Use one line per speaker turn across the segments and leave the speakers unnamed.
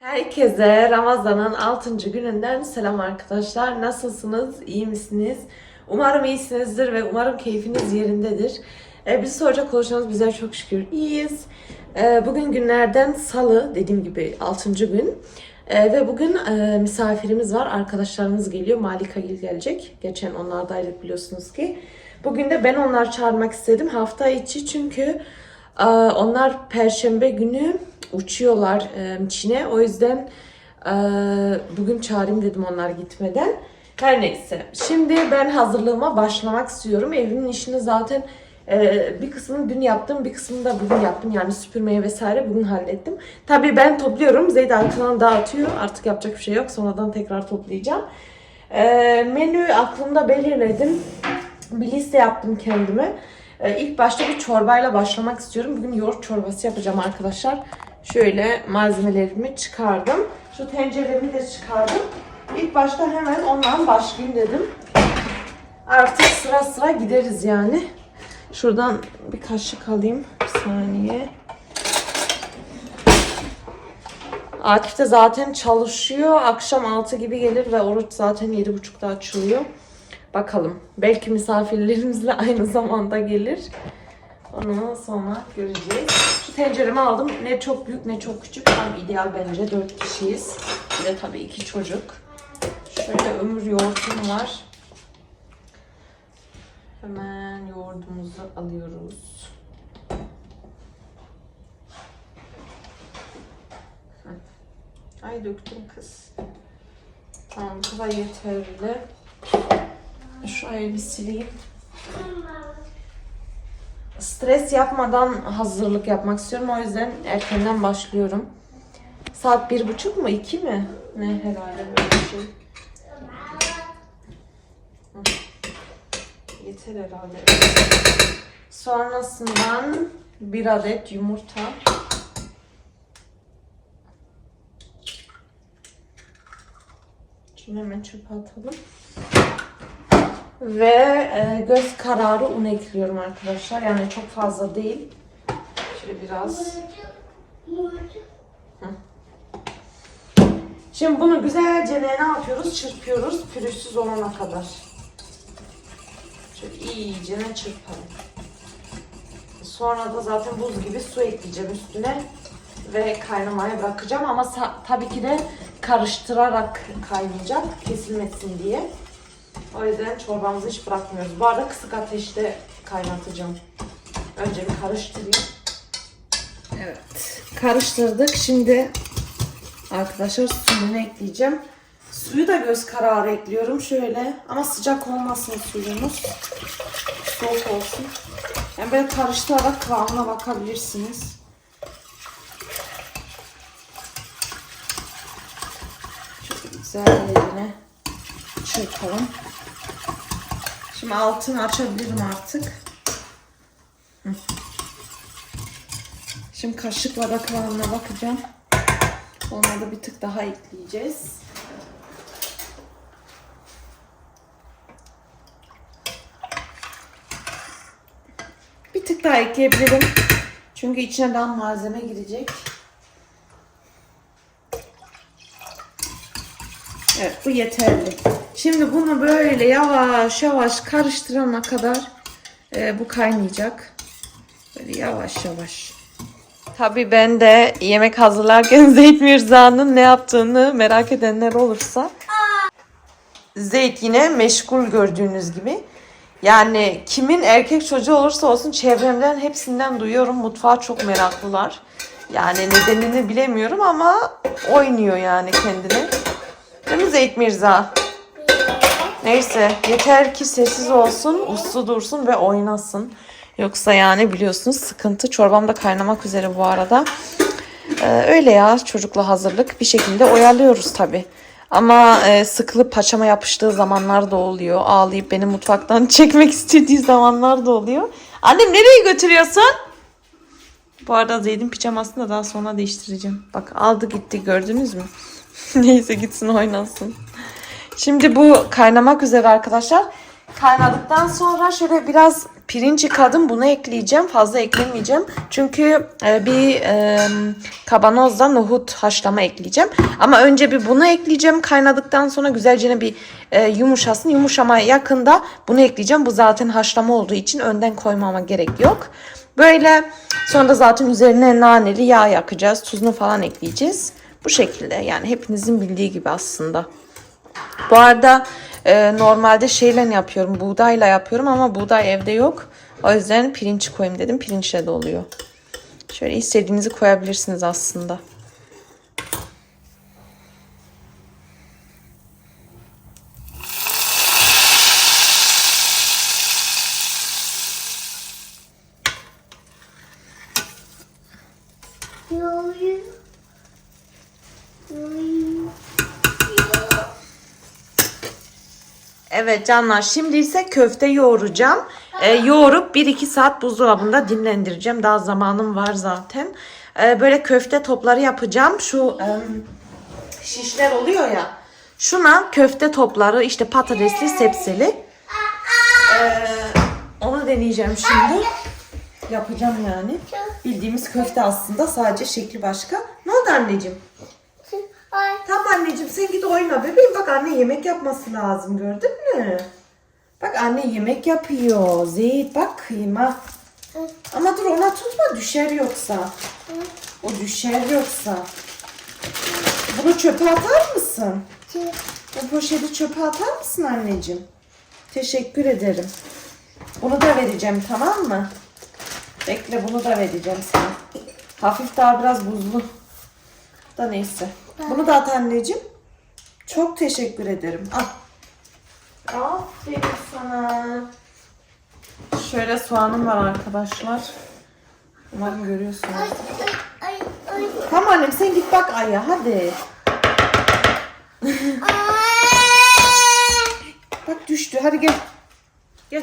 Herkese Ramazan'ın 6. gününden selam arkadaşlar. Nasılsınız? İyi misiniz? Umarım iyisinizdir ve umarım keyfiniz yerindedir. Ee, bizi soracak olursanız bizler çok şükür iyiyiz. Ee, bugün günlerden salı dediğim gibi 6. gün. Ee, ve bugün e, misafirimiz var. Arkadaşlarımız geliyor. Malika Gil gelecek. Geçen onlardaydık biliyorsunuz ki. Bugün de ben onları çağırmak istedim hafta içi çünkü e, onlar perşembe günü uçuyorlar e, Çin'e. O yüzden e, bugün çağırayım dedim onlar gitmeden. Her neyse. Şimdi ben hazırlığıma başlamak istiyorum. Evimin işini zaten e, bir kısmını dün yaptım, bir kısmını da bugün yaptım. Yani süpürmeyi vesaire bugün hallettim. Tabii ben topluyorum. Zeyd arkadan dağıtıyor. Artık yapacak bir şey yok. Sonradan tekrar toplayacağım. E, menü aklımda belirledim. Bir liste yaptım kendime. E, ilk başta bir çorbayla başlamak istiyorum. Bugün yoğurt çorbası yapacağım arkadaşlar. Şöyle malzemelerimi çıkardım. Şu tenceremi de çıkardım. İlk başta hemen ondan başlayayım dedim. Artık sıra sıra gideriz yani. Şuradan bir kaşık alayım. Bir saniye. Akif de zaten çalışıyor. Akşam 6 gibi gelir ve oruç zaten 7.30'da açılıyor. Bakalım. Belki misafirlerimizle aynı zamanda gelir. Onu sonra göreceğiz. Şu tenceremi aldım. Ne çok büyük ne çok küçük. Tam ideal bence. 4 kişiyiz. Bir de tabii iki çocuk. Şöyle ömür yoğurtum var. Hemen yoğurdumuzu alıyoruz. Ay döktüm kız. Tamam bu kadar yeterli. Şurayı bir sileyim. Stres yapmadan hazırlık yapmak istiyorum. O yüzden erkenden başlıyorum. Saat bir buçuk mu? iki mi? Ne herhalde bir şey. Yeter herhalde. Sonrasından bir adet yumurta. Şimdi hemen çöpe atalım. Ve e, göz kararı un ekliyorum arkadaşlar. Yani çok fazla değil. Şöyle biraz. Şimdi bunu güzelce ne yapıyoruz? Çırpıyoruz pürüzsüz olana kadar. Şöyle iyice ne çırpalım. Sonra da zaten buz gibi su ekleyeceğim üstüne ve kaynamaya bırakacağım ama tabii ki de karıştırarak kaynayacak kesilmesin diye. O yüzden çorbamızı hiç bırakmıyoruz. Bu arada kısık ateşte kaynatacağım. Önce bir karıştırayım. Evet. Karıştırdık. Şimdi arkadaşlar suyunu ekleyeceğim. Suyu da göz kararı ekliyorum şöyle. Ama sıcak olmasın suyumuz. Soğuk olsun. Yani böyle karıştırarak kıvamına bakabilirsiniz. Şöyle güzelce çırpalım. Şimdi altını açabilirim artık. Şimdi kaşıkla da kıvamına bakacağım. Olmadı bir tık daha ekleyeceğiz. Bir tık daha ekleyebilirim. Çünkü içine daha malzeme girecek. Evet bu yeterli. Şimdi bunu böyle yavaş yavaş karıştırana kadar e, bu kaynayacak. Böyle yavaş yavaş. Tabii ben de yemek hazırlarken Zeyd Mirza'nın ne yaptığını merak edenler olursa. Zeyd yine meşgul gördüğünüz gibi. Yani kimin erkek çocuğu olursa olsun çevremden hepsinden duyuyorum. Mutfağa çok meraklılar. Yani nedenini bilemiyorum ama oynuyor yani kendini. Değil mi Zeyd Mirza? Neyse yeter ki sessiz olsun, uslu dursun ve oynasın. Yoksa yani biliyorsunuz sıkıntı. Çorbam da kaynamak üzere bu arada. Ee, öyle ya çocukla hazırlık bir şekilde oyalıyoruz tabi. Ama e, sıkılıp paçama yapıştığı zamanlar da oluyor. Ağlayıp beni mutfaktan çekmek istediği zamanlar da oluyor. Annem nereye götürüyorsun? Bu arada Zeyd'in pijamasını da daha sonra değiştireceğim. Bak aldı gitti gördünüz mü? Neyse gitsin oynasın. Şimdi bu kaynamak üzere arkadaşlar. Kaynadıktan sonra şöyle biraz pirinç yıkadım. Bunu ekleyeceğim. Fazla eklemeyeceğim. Çünkü e, bir e, nohut haşlama ekleyeceğim. Ama önce bir bunu ekleyeceğim. Kaynadıktan sonra güzelce bir e, yumuşasın. Yumuşamaya yakında bunu ekleyeceğim. Bu zaten haşlama olduğu için önden koymama gerek yok. Böyle sonra da zaten üzerine naneli yağ yakacağız. Tuzunu falan ekleyeceğiz. Bu şekilde yani hepinizin bildiği gibi aslında. Bu arada e, normalde şeyle yapıyorum. Buğdayla yapıyorum ama buğday evde yok. O yüzden pirinç koyayım dedim. Pirinçle de oluyor. Şöyle istediğinizi koyabilirsiniz aslında. Evet canlar şimdi ise köfte yoğuracağım. Ee, yoğurup 1-2 saat buzdolabında dinlendireceğim. Daha zamanım var zaten. Ee, böyle köfte topları yapacağım. Şu em, şişler oluyor ya. Şuna köfte topları işte patatesli sebzeli. Ee, onu deneyeceğim şimdi. Yapacağım yani. Bildiğimiz köfte aslında sadece şekli başka. Ne oldu anneciğim? Anneciğim sen git oyna bebeğim. Bak anne yemek yapması lazım gördün mü? Bak anne yemek yapıyor. Zeyt bak kıyma. Ama dur ona tutma düşer yoksa. O düşer yoksa. Bunu çöpe atar mısın? Bu poşeti çöpe atar mısın anneciğim? Teşekkür ederim. Bunu da vereceğim tamam mı? Bekle bunu da vereceğim sana. Hafif daha biraz buzlu. Da neyse. Bunu da at anneciğim. Çok teşekkür ederim. Al. Aferin sana. Şöyle soğanım var arkadaşlar. Umarım görüyorsunuz.
Ay. Ay.
Tamam annem sen git bak Aya hadi.
Ay.
Bak düştü hadi gel. Gel.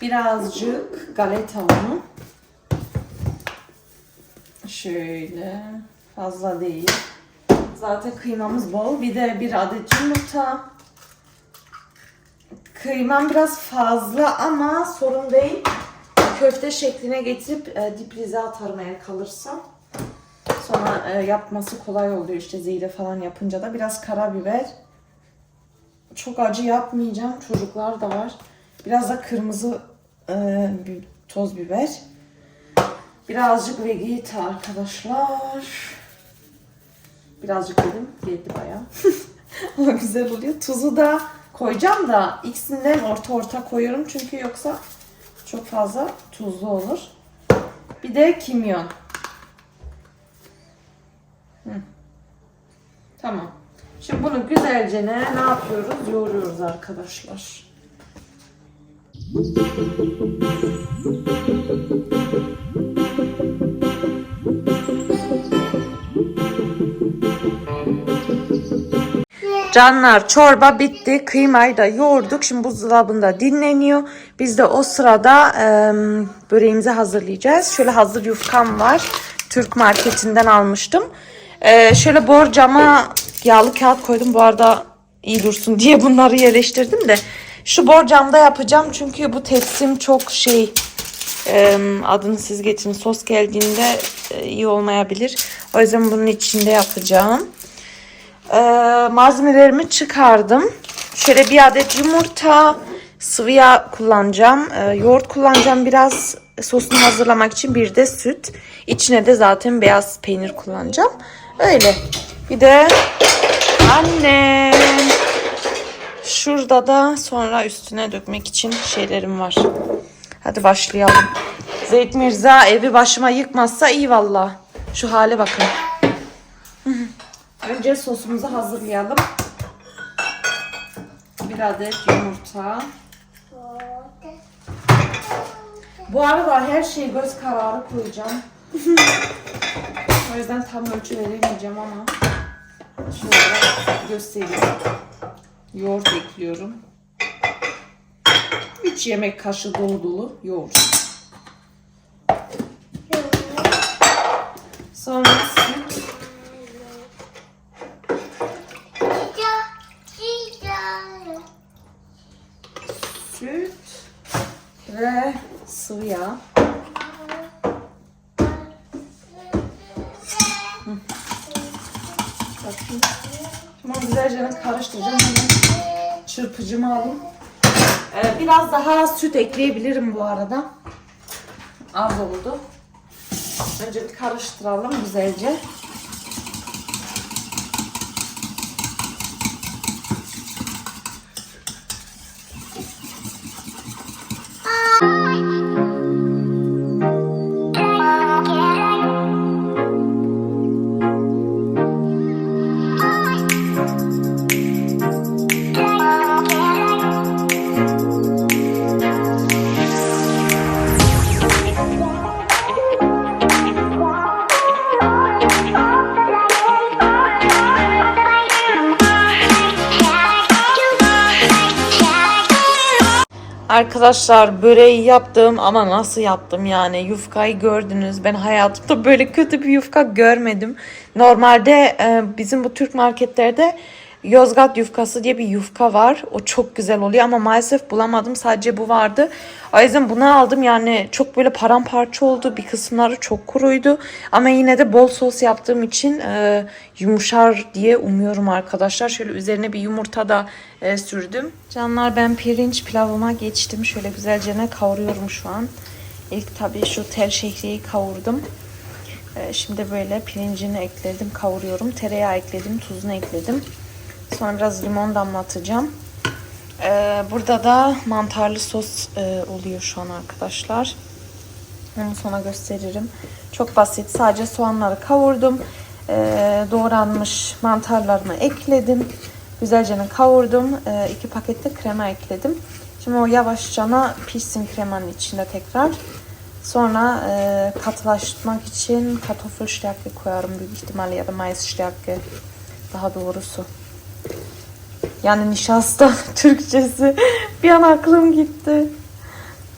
Birazcık galeta unu. Şöyle. Fazla değil. Zaten kıymamız bol. Bir de bir adet yumurta. Kıymam biraz fazla ama sorun değil. Köfte şekline getirip e, diprize atarım eğer kalırsam. Sonra e, yapması kolay oluyor işte zeyle falan yapınca da biraz karabiber. Çok acı yapmayacağım. Çocuklar da var. Biraz da kırmızı e, toz biber. Birazcık vegeta arkadaşlar. Birazcık dedim. Yedi bayağı. Ama güzel oluyor. Tuzu da koyacağım da ikisinden orta orta koyuyorum. Çünkü yoksa çok fazla tuzlu olur. Bir de kimyon. Hı. Tamam. Şimdi bunu güzelce ne, ne yapıyoruz? Yoğuruyoruz arkadaşlar. Canlar çorba bitti. Kıymayı da yoğurduk. Şimdi buzdolabında dinleniyor. Biz de o sırada e, böreğimizi hazırlayacağız. Şöyle hazır yufkam var. Türk marketinden almıştım. E, şöyle borcama yağlı kağıt koydum. Bu arada iyi dursun diye bunları yerleştirdim de. Şu borcamda yapacağım. Çünkü bu tepsim çok şey e, adını siz getirin. Sos geldiğinde e, iyi olmayabilir. O yüzden bunun içinde yapacağım. Ee, malzemelerimi çıkardım. Şöyle bir adet yumurta, sıvı yağ kullanacağım. Ee, yoğurt kullanacağım biraz sosunu hazırlamak için. Bir de süt. İçine de zaten beyaz peynir kullanacağım. Öyle. Bir de annem. Şurada da sonra üstüne dökmek için şeylerim var. Hadi başlayalım. Zeyt Mirza evi başıma yıkmazsa iyi valla. Şu hale bakın. Önce sosumuzu hazırlayalım. Bir adet yumurta. Bu arada her şeyi göz kararı koyacağım. o yüzden tam ölçü veremeyeceğim ama şöyle göstereyim. Yoğurt ekliyorum. 3 yemek kaşığı dolu dolu yoğurt. Sonra süt.
Çiçek. Çiçek.
Süt. Ve sıvı yağ. Hı. Bakayım. Şimdi onu güzelce karıştıracağım. Hemen çırpıcımı alayım. Ee, biraz daha süt ekleyebilirim bu arada. Az oldu. Önce bir karıştıralım güzelce. Arkadaşlar böreği yaptım ama nasıl yaptım yani yufkayı gördünüz. Ben hayatımda böyle kötü bir yufka görmedim. Normalde e, bizim bu Türk marketlerde Yozgat yufkası diye bir yufka var. O çok güzel oluyor ama maalesef bulamadım. Sadece bu vardı. O yüzden bunu aldım. Yani çok böyle paramparça oldu. Bir kısımları çok kuruydu. Ama yine de bol sos yaptığım için e, yumuşar diye umuyorum arkadaşlar. Şöyle üzerine bir yumurta da e, sürdüm. Canlar ben pirinç pilavıma geçtim. Şöyle güzelce ne kavuruyorum şu an. İlk tabii şu tel şehriyeyi kavurdum. E, şimdi böyle pirincini ekledim, kavuruyorum. Tereyağı ekledim, tuzunu ekledim. Sonra biraz limon damlatacağım. Ee, burada da mantarlı sos e, oluyor şu an arkadaşlar. Onu sonra gösteririm. Çok basit. Sadece soğanları kavurdum. Ee, doğranmış mantarlarımı ekledim. Güzelce kavurdum. Ee, iki pakette krema ekledim. Şimdi o yavaşça pişsin kremanın içinde tekrar. Sonra e, katılaştırmak için kartoffelstärke koyarım büyük ihtimalle ya da maisstärke daha doğrusu. Yani nişasta Türkçesi. Bir an aklım gitti.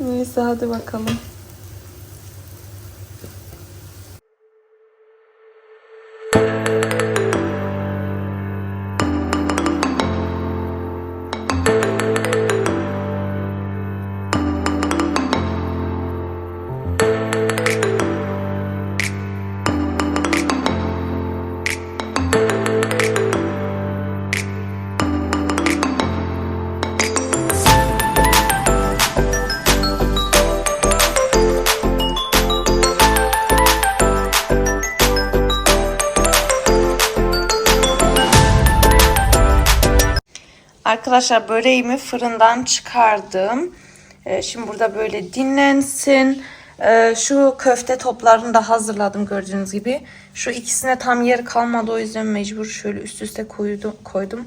Neyse hadi bakalım. Arkadaşlar böreğimi fırından çıkardım. Ee, şimdi burada böyle dinlensin. Ee, şu köfte toplarını da hazırladım gördüğünüz gibi. Şu ikisine tam yer kalmadı o yüzden mecbur şöyle üst üste koydum. koydum.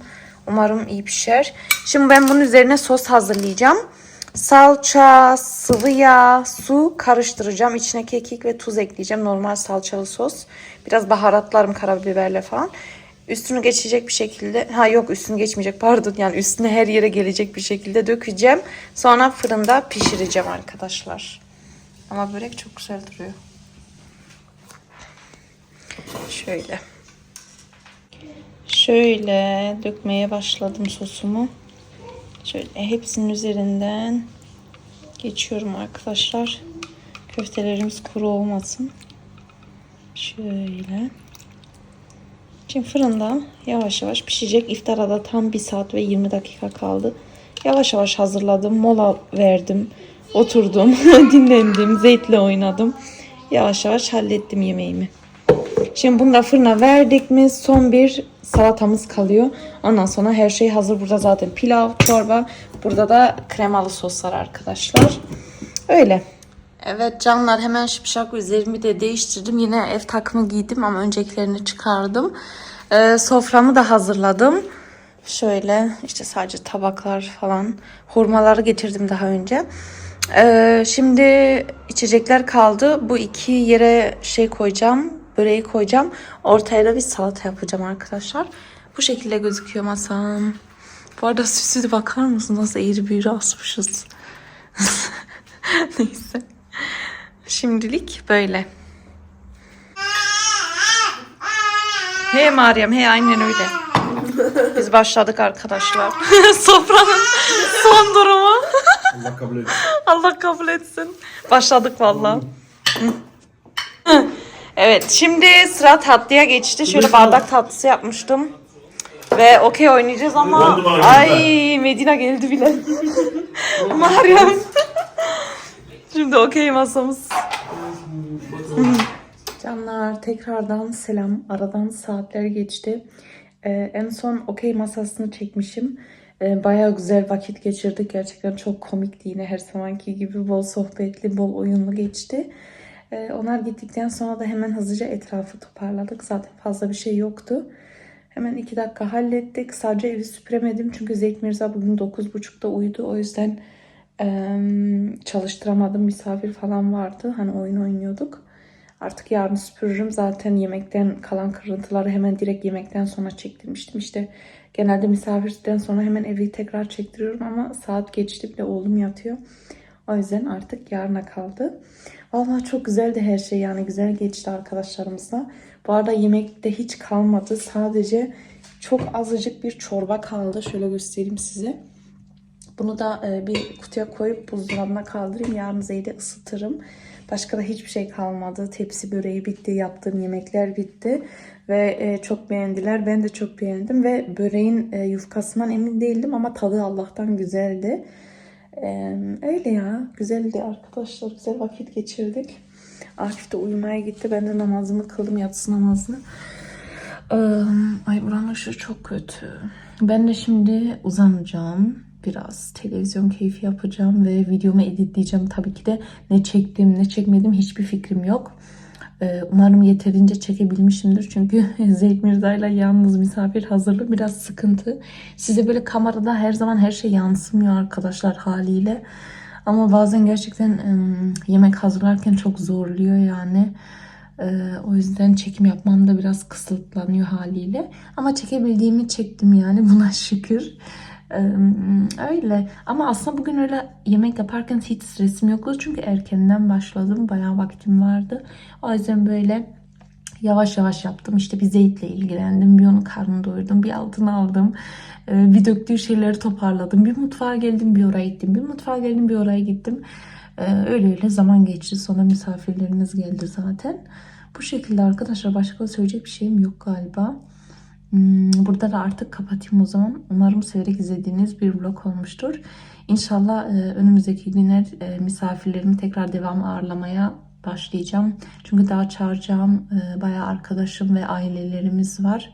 Umarım iyi pişer. Şimdi ben bunun üzerine sos hazırlayacağım. Salça, sıvı yağ, su karıştıracağım. İçine kekik ve tuz ekleyeceğim. Normal salçalı sos. Biraz baharatlarım karabiberle falan. Üstünü geçecek bir şekilde ha yok üstünü geçmeyecek pardon yani üstüne her yere gelecek bir şekilde dökeceğim. Sonra fırında pişireceğim arkadaşlar. Ama börek çok güzel duruyor. Şöyle. Şöyle dökmeye başladım sosumu. Şöyle hepsinin üzerinden geçiyorum arkadaşlar. Köftelerimiz kuru olmasın. Şöyle. Şimdi fırında yavaş yavaş pişecek. İftara da tam 1 saat ve 20 dakika kaldı. Yavaş yavaş hazırladım. Mola verdim. Oturdum. dinlendim. Zeytle oynadım. Yavaş yavaş hallettim yemeğimi. Şimdi bunu da fırına verdik mi son bir salatamız kalıyor. Ondan sonra her şey hazır. Burada zaten pilav, çorba. Burada da kremalı soslar arkadaşlar. Öyle. Evet canlar hemen şıpşak üzerimi de değiştirdim. Yine ev takımı giydim ama öncekilerini çıkardım. Ee, soframı da hazırladım. Şöyle işte sadece tabaklar falan. Hurmaları getirdim daha önce. Ee, şimdi içecekler kaldı. Bu iki yere şey koyacağım. Böreği koyacağım. Ortaya da bir salata yapacağım arkadaşlar. Bu şekilde gözüküyor masam. Bu arada süsü bakar mısın? Nasıl eğri büğrü asmışız. Neyse. Şimdilik böyle. Hey Meryem, hey aynen öyle. Biz başladık arkadaşlar. Sofranın son durumu.
Allah kabul etsin.
Allah kabul etsin. Başladık valla. Evet şimdi sıra tatlıya geçti. Şöyle bardak tatlısı yapmıştım. Ve okey oynayacağız ama ay Medina geldi bile. Meryem. Şimdi okey masamız. Canlar tekrardan selam. Aradan saatler geçti. Ee, en son okey masasını çekmişim. Ee, bayağı güzel vakit geçirdik. Gerçekten çok komikti yine her zamanki gibi. Bol sohbetli, bol oyunlu geçti. Ee, onlar gittikten sonra da hemen hızlıca etrafı toparladık. Zaten fazla bir şey yoktu. Hemen iki dakika hallettik. Sadece evi süpüremedim. Çünkü Zeyt Mirza bugün 9.30'da uyudu. O yüzden eee, çalıştıramadım. Misafir falan vardı. Hani oyun oynuyorduk. Artık yarın süpürürüm. Zaten yemekten kalan kırıntıları hemen direkt yemekten sonra çektirmiştim. İşte genelde misafirden sonra hemen evi tekrar çektiriyorum ama saat geçti bir de oğlum yatıyor. O yüzden artık yarına kaldı. Vallahi çok güzeldi her şey yani güzel geçti arkadaşlarımızla. Bu arada yemekte hiç kalmadı. Sadece çok azıcık bir çorba kaldı. Şöyle göstereyim size. Bunu da e, bir kutuya koyup buzdolabına kaldırayım. Yarın Zeyd'e ısıtırım. Başka da hiçbir şey kalmadı. Tepsi böreği bitti. Yaptığım yemekler bitti. Ve e, çok beğendiler. Ben de çok beğendim. Ve böreğin e, yufkasından emin değildim ama tadı Allah'tan güzeldi. Öyle ya. Güzeldi arkadaşlar. Güzel vakit geçirdik. Akif de uyumaya gitti. Ben de namazımı kıldım. Yatsı namazını. Ay buranın ışığı çok kötü. Ben de şimdi uzanacağım. Biraz televizyon keyfi yapacağım ve videomu editleyeceğim. Tabii ki de ne çektim ne çekmedim hiçbir fikrim yok. Ee, Umarım yeterince çekebilmişimdir. Çünkü Zeyd Mirza ile yalnız misafir hazırlığı biraz sıkıntı. Size böyle kamerada her zaman her şey yansımıyor arkadaşlar haliyle. Ama bazen gerçekten ım, yemek hazırlarken çok zorluyor yani. Ee, o yüzden çekim yapmam da biraz kısıtlanıyor haliyle. Ama çekebildiğimi çektim yani buna şükür. Öyle. Ama aslında bugün öyle yemek yaparken hiç stresim yoktu. Çünkü erkenden başladım. Bayağı vaktim vardı. O yüzden böyle yavaş yavaş yaptım. İşte bir Zeyt'le ilgilendim. Bir onun karnını doyurdum. Bir altını aldım. Ee, bir döktüğü şeyleri toparladım. Bir mutfağa geldim bir oraya gittim. Bir mutfağa geldim bir oraya gittim. Ee, öyle öyle zaman geçti. Sonra misafirleriniz geldi zaten. Bu şekilde arkadaşlar başka söyleyecek bir şeyim yok galiba. Hmm, Burada da artık kapatayım o zaman. Umarım severek izlediğiniz bir vlog olmuştur. İnşallah e, önümüzdeki günler e, misafirlerimi tekrar devam ağırlamaya başlayacağım. Çünkü daha çağıracağım e, bayağı arkadaşım ve ailelerimiz var.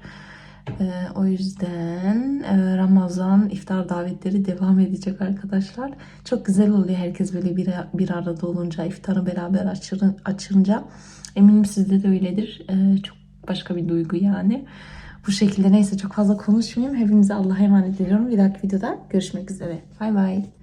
O yüzden Ramazan iftar davetleri devam edecek arkadaşlar. Çok güzel oluyor herkes böyle bir, arada olunca, iftarı beraber açınca. Eminim sizde de öyledir. Çok başka bir duygu yani. Bu şekilde neyse çok fazla konuşmayayım. Hepinize Allah'a emanet ediyorum. Bir dahaki videoda görüşmek üzere. Bay bay.